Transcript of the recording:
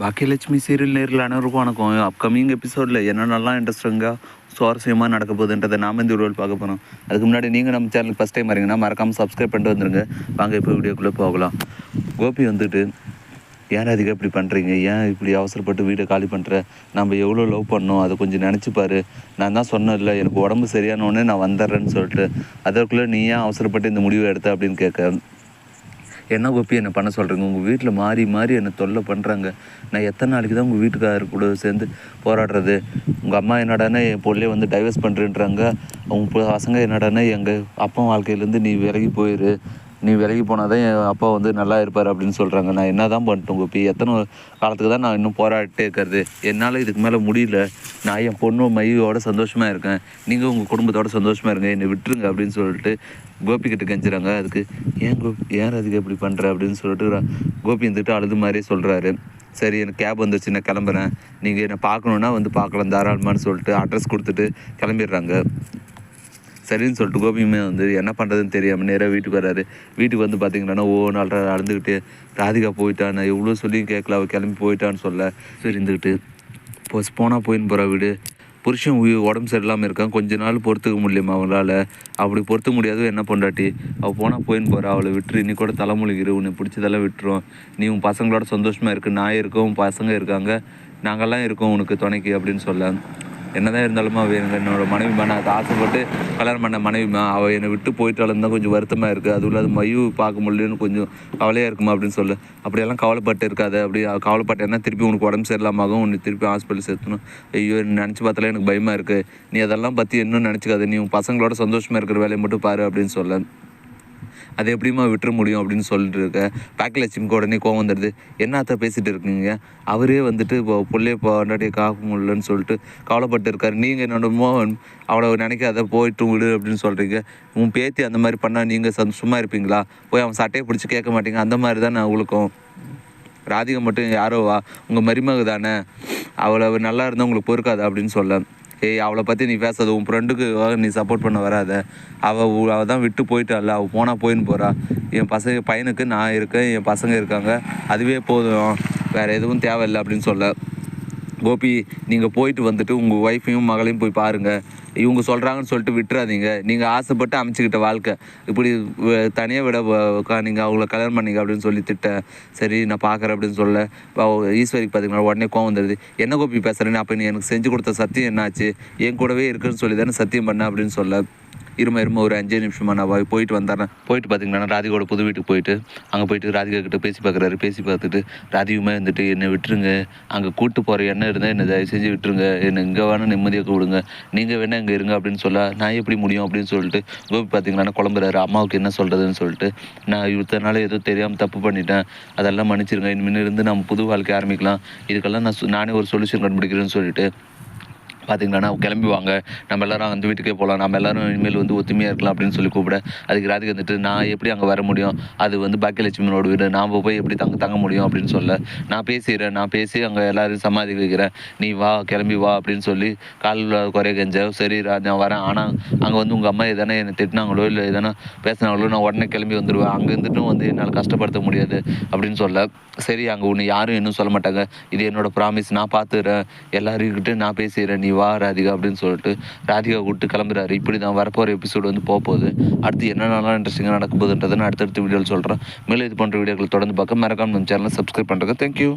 Baakiyalakshmi serial நேரில் அனைவருக்கும் வணக்கம். அப்கமிங் எபிசோடில் என்னென்னலாம் இன்ட்ரெஸ்டிங்காக சுவாரஸ்யமாக நடக்க போகுதுன்றதை நாம இந்த வீடியோவில் பார்க்க போகிறோம் அதுக்கு முன்னாடி நீங்கள் நம்ம சேனலுக்கு ஃபஸ்ட் டைம் வரீங்கன்னா மறக்காமல் சப்ஸ்கிரைப் பண்ணிட்டு வந்துருங்க. வாங்க இப்போ வீடியோக்குள்ளே போகலாம். கோபி வந்துட்டு ஏன் அதுக்கு இப்படி பண்ணுறீங்க ஏன் இப்படி அவசரப்பட்டு வீடை காலி பண்ணுற நம்ம எவ்வளோ லவ் பண்ணோம்? அதை கொஞ்சம் நினச்சி நான் தான் சொன்னதில்ல எனக்கு உடம்பு சரியான உடனே நான் வந்துடுறேன்னு சொல்லிட்டு. அதற்குள்ளே நீ ஏன் அவசரப்பட்டு இந்த முடிவை எடுத்த? அப்படின்னு கேட்க என்ன கோப்பி என்னை பண்ண சொல்கிறீங்க உங்கள் வீட்டில் மாறி மாறி என்னை தொல்லை பண்ணுறாங்க நான் எத்தனை நாளைக்கு தான் உங்கள் வீட்டுக்காரர் கூட சேர்ந்து போராடுறது? உங்கள் அம்மா என்னடானே என் பொருளே வந்து டைவர்ஸ் பண்ணுறேன்றாங்க அவங்க பசங்க என்னடானே எங்கள் அப்பா வாழ்க்கையிலேருந்து நீ விலகி போயிரு. நீ விலகி போனால் தான் என் அப்பா வந்து நல்லா இருப்பார் அப்படின்னு சொல்கிறாங்க நான் என்ன தான் பண்ணிட்டோம் கோபி? எத்தனை காலத்துக்கு தான் நான் இன்னும் போராடிட்டே இருக்கிறது? என்னால் இதுக்கு மேலே முடியல. நான் என் பொண்ணு மையோட சந்தோஷமாக இருக்கேன். நீங்கள் உங்கள் குடும்பத்தோட சந்தோஷமாக இருங்க. என்னை விட்டுருங்க அப்படின்னு சொல்லிட்டு கோபி கிட்ட கெஞ்சுறாங்க. அதுக்கு ஏன் கோபி ஏன் அதுக்கு இப்படி பண்ணுற அப்படின்னு சொல்லிட்டு கோபி வந்துட்டு அழுது மாதிரியே சொல்கிறாரு சரி எனக்கு கேப் வந்துருச்சு. நான் கிளம்புறேன். நீங்கள் என்னை பார்க்கணுன்னா வந்து பார்க்கலாம் தாராளமான்னு சொல்லிட்டு அட்ரஸ் கொடுத்துட்டு கிளம்பிடுறாங்க. சரின்னு சொல்லிட்டு கோபியுமே வந்து என்ன பண்ணுறதுன்னு தெரியாமல் நேராக வீட்டுக்கு வராரு வீட்டுக்கு வந்து பார்த்தீங்கன்னா ஓ நாள் அழுந்துக்கிட்டு ராதிகா போயிட்டா இவ்வளோ எவ்வளோ சொல்லி கேட்கல அவள் கிளம்பி போயிட்டான்னு சொல்ல. சரி இருந்துக்கிட்டு இப்போ போனால் போயின்னு போகிறா வீடு. புருஷன் உடம்பு சரியில்லாமல் இருக்கான். கொஞ்ச நாள் பொறுத்துக்க முடியுமா அவங்களால அப்படி பொறுத்துக்க முடியாது. என்ன பொண்டாட்டி? அவள் போனால் போயின்னு போகிறா அவளை விட்டுரு. நீ கூட தலைமொழிகிற உன்னை பிடிச்சதெல்லாம் விட்டுரும். நீ உன் பசங்களோட சந்தோஷமாக இருக்கு நான் இருக்கோம் உன் பசங்க இருக்காங்க. நாங்கள்லாம் இருக்கோம் உனக்கு துணைக்கு அப்படின்னு சொல்ல. என்னதான் இருந்தாலுமா அவ என்னோட மனைவிமா நான் ஆசைப்பட்டு கல்யாணம் பண்ண மனைவிமா அவள் என்னை விட்டு போயிட்டாலும் தான் கொஞ்சம் வருத்தமாக இருக்குது அதுவும் இல்லாத மயு பார்க்க முடியலன்னு கொஞ்சம் கவலையாக இருக்குமா அப்படின்னு சொல்லு. அப்படியெல்லாம் கவலைப்பட்டு இருக்காது. அப்படி கவலைப்பட்டேன்னா திருப்பி உனக்கு உடம்பு சரியில்லாமாகும் உன்னை திருப்பி ஹாஸ்பிட்டல் சேர்த்தணும். ஐயோ நினச்சி பார்த்தாலே எனக்கு பயமாக இருக்குது நீ அதெல்லாம் பற்றி இன்னும் நினச்சிக்காது. நீ உன் பசங்களோட சந்தோஷமாக இருக்கிற வேலையை மட்டும் பாரு அப்படின்னு சொல்ல. அதை எப்படிம்மா விட்டுற முடியும் அப்படின்னு சொல்லிட்டு இருக்க. பாக்கியலட்சுமிக்கு உடனே கோவம் வந்துடுது. என்னத்த பேசிகிட்டு பேசிட்டு இருக்கீங்க? அவரே வந்துட்டு இப்போ பிள்ளைய பொண்டாட்டியை காக்க முடியலன்னு சொல்லிட்டு கவலைப்பட்டு இருக்காரு. நீங்கள் என்னோடமோ அவளை நினைக்காத போயிட்டு விடு அப்படின்னு சொல்கிறீங்க உன் பேத்தி அந்த மாதிரி பண்ணால் நீங்கள் சும்மா இருப்பீங்களா? போய் அவன் சட்டையை பிடிச்சி கேட்க மாட்டீங்க. அந்த மாதிரி தான் நான் உங்களுக்கும்? ராதிகா மட்டும் யாரோ வா. உங்கள் மருமக தானே. அவளை நல்லா இருந்தால் உங்களுக்கு பொறுக்காது அப்படின்னு சொல்ல. ஏய் அவளை பற்றி நீ பேசாத. உன் ஃப்ரெண்டுக்கு நீ சப்போர்ட் பண்ண வராத. அவள் அவள் தான் விட்டு போயிட்டாள் அவள் போனால் போயின்னு போகிறா என் பசங்க பையனுக்கு நான் இருக்கேன். என் பசங்க இருக்காங்க. அதுவே போதும். வேறு எதுவும் தேவையில்லை அப்படின்னு சொல்ல. கோபி நீங்கள் போயிட்டு வந்துட்டு உங்கள் ஒய்ஃபையும் மகளையும் போய் பாருங்கள் இவங்க சொல்கிறாங்கன்னு சொல்லிட்டு விட்டுறாதீங்க. நீங்கள் ஆசைப்பட்டு அமைச்சிக்கிட்ட வாழ்க்கை. இப்படி தனியாக விட நீங்கள் அவங்கள கல்யாணம் பண்ணீங்க அப்படின்னு சொல்லி திட்டேன் சரி நான் பார்க்குறேன் அப்படின்னு சொல்ல. ஈஸ்வரிக்கு பார்த்தீங்கன்னா உடனே கோவம் வந்துடுது என்ன கோபி பேசுகிறேன்னு அப்போ நீ எனக்கு செஞ்சு கொடுத்த சத்தியம் என்னாச்சு? என் கூடவே இருக்குன்னு சொல்லி தானே சத்தியம் பண்ண? அப்படின்னு சொல்ல. இருமா இருமா ஒரு அஞ்சே நிமிஷமா நான் போய் போயிட்டு வந்தேன். போயிட்டு பார்த்தீங்கன்னா ராதிகாவோட புது வீட்டுக்கு போயிட்டு அங்கே போயிட்டு ராதிகா கிட்ட பேசி பார்க்குறாரு பேசி பார்த்துட்டு ராதிகமே வந்துட்டு என்னை விட்டுருங்க. அங்கே கூட்டு போகிற எண்ணம் இருந்தால் என்னை தயவு செஞ்சு விட்டுருங்க. என்னை இங்கே வேணால் நிம்மதியாக விடுங்க நீங்கள் வேணால் இங்கே இருங்க அப்படின்னு சொல்ல நான் எப்படி முடியும்? அப்படின்னு சொல்லிட்டு கோபி பார்த்தீங்கன்னா குழம்புறாரு. அம்மாவுக்கு என்ன சொல்கிறதுன்னு சொல்லிட்டு நான் இத்தனால ஏதோ தெரியாமல் தப்பு பண்ணிட்டேன். அதெல்லாம் மன்னிச்சிருங்க. இனிமேல் இருந்து நம்ம புது வாழ்க்கை ஆரம்பிக்கலாம். இதுக்கெல்லாம் நான் நானே ஒரு சொல்யூஷன் கண்டுபிடிக்கிறேன்னு சொல்லிட்டு பார்த்தீங்கன்னா கிளம்பி வாங்க நம்ம எல்லாரும் அந்த வீட்டுக்கே போகலாம் நம்ம எல்லாரும் இனிமேல் வந்து ஒத்துமையாக இருக்கலாம் அப்படின்னு சொல்லி கூப்பிட அதுக்கு ராதிகா வந்துட்டு நான் எப்படி அங்கே வர முடியும்? அது வந்து பாக்கியலட்சுமியோட வீடு. நாம் போய் எப்படி தங்க தங்க முடியும் அப்படின்னு சொல்ல நான் பேசிடுறேன். நான் பேசி அங்கே எல்லாரும் சமாதி வைக்கிறேன். நீ வா கிளம்பி வா அப்படின்னு சொல்லி காலில் குறைய கெஞ்ச சரி நான் வரேன். ஆனால் அங்கே வந்து உங்கள் அம்மா எதனா என்னை திட்டினாங்களோ இல்லை எதனா பேசினாங்களோ நான் உடனே கிளம்பி வந்துடுவேன் அங்கே இருந்துட்டும் வந்து என்னால் கஷ்டப்படுத்த முடியாது அப்படின்னு சொல்ல சரி அங்கே ஒன்று யாரும் இன்னும் சொல்ல மாட்டாங்க. இது என்னோட ப்ராமிஸ் நான் பார்த்துக்கிறேன் எல்லாருக்கிட்ட நான் பேசிடுறேன். நீ வா ராதிகா அப்படின்னு சொல்லிட்டு ராதிகா கூப்பிட்டு கிளம்புறாரு. இப்படி தான் வரப்போகிற எபிசோடு வந்து போக போகுது அடுத்து என்னென்னலாம் இன்ட்ரெஸ்டிங்காக நடக்க போகுதுன்றதை நான் அடுத்தடுத்த வீடியோவில் சொல்கிறேன் மேலும் இது போன்ற வீடியோக்கள் தொடர்ந்து பார்க்க மறக்காம நம்ம சேனலை சப்ஸ்கிரைப் பண்ணுறேங்க தேங்க்யூ